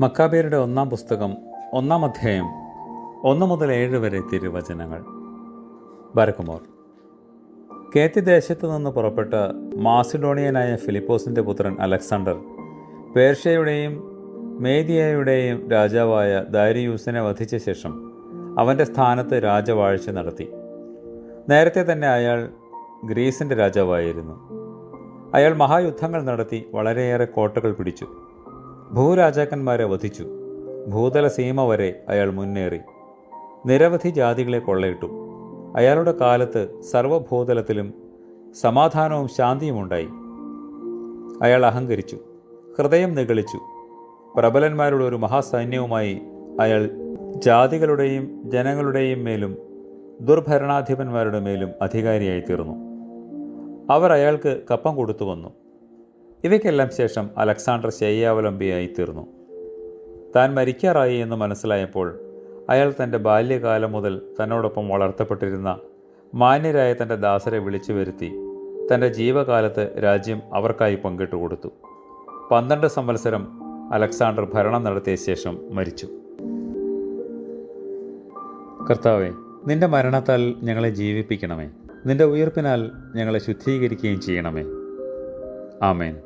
മക്കാബേരുടെ ഒന്നാം പുസ്തകം ഒന്നാം അധ്യായം ഒന്ന് മുതൽ ഏഴ് വരെ തിരുവചനങ്ങൾ. ബരക്കുമോർ കേത്തി ദേശത്ത് നിന്ന് പുറപ്പെട്ട മാസിഡോണിയനായ ഫിലിപ്പോസിന്റെ പുത്രൻ അലക്സാണ്ടർ പേർഷ്യയുടെയും മേദിയയുടെയും രാജാവായ ദാരിയൂസിനെ വധിച്ച ശേഷം അവന്റെ സ്ഥാനത്ത് രാജവാഴ്ച നടത്തി. നേരത്തെ തന്നെ അയാൾ ഗ്രീസിന്റെ രാജാവായിരുന്നു. അയാൾ മഹായുദ്ധങ്ങൾ നടത്തി വളരെയേറെ കോട്ടകൾ പിടിച്ചു. ഭൂരാജാക്കന്മാരെ വധിച്ചു. ഭൂതല സീമ വരെ അയാൾ മുന്നേറി. നിരവധി ജാതികളെ കൊള്ളയിട്ടു. അയാളുടെ കാലത്ത് സർവഭൂതലത്തിലും സമാധാനവും ശാന്തിയും ഉണ്ടായി. അയാൾ അഹങ്കരിച്ചു. ഹൃദയം നിഗളിച്ചു. പ്രബലന്മാരുടെ ഒരു മഹാസൈന്യവുമായി അയാൾ ജാതികളുടെയും ജനങ്ങളുടെയും മേലും ദുർഭരണാധിപന്മാരുടെ മേലും അധികാരിയായി തീർന്നു അവർ അയാൾക്ക് കപ്പം കൊടുത്തു വന്നു. ഇവയ്ക്കെല്ലാം ശേഷം അലക്സാണ്ടർ ശയ്യാവലംബിയായി തീർന്നു. താൻ മരിക്കാറായി എന്ന് മനസ്സിലായപ്പോൾ അയാൾ തന്റെ ബാല്യകാലം മുതൽ തന്നോടൊപ്പം വളർത്തപ്പെട്ടിരുന്ന മാന്യരായ തന്റെ ദാസരെ വിളിച്ചു വരുത്തി തന്റെ ജീവകാലത്ത് രാജ്യം അവർക്കായി പങ്കിട്ടു കൊടുത്തു. പന്ത്രണ്ട് സംവത്സരം അലക്സാണ്ടർ ഭരണം നടത്തിയ ശേഷം മരിച്ചു. കർത്താവെ നിന്റെ മരണത്താൽ ഞങ്ങളെ ജീവിപ്പിക്കണമേ. നിന്റെ ഉയർപ്പിനാൽ ഞങ്ങളെ ശുദ്ധീകരിക്കുകയും ചെയ്യണമേ. ആമേൻ.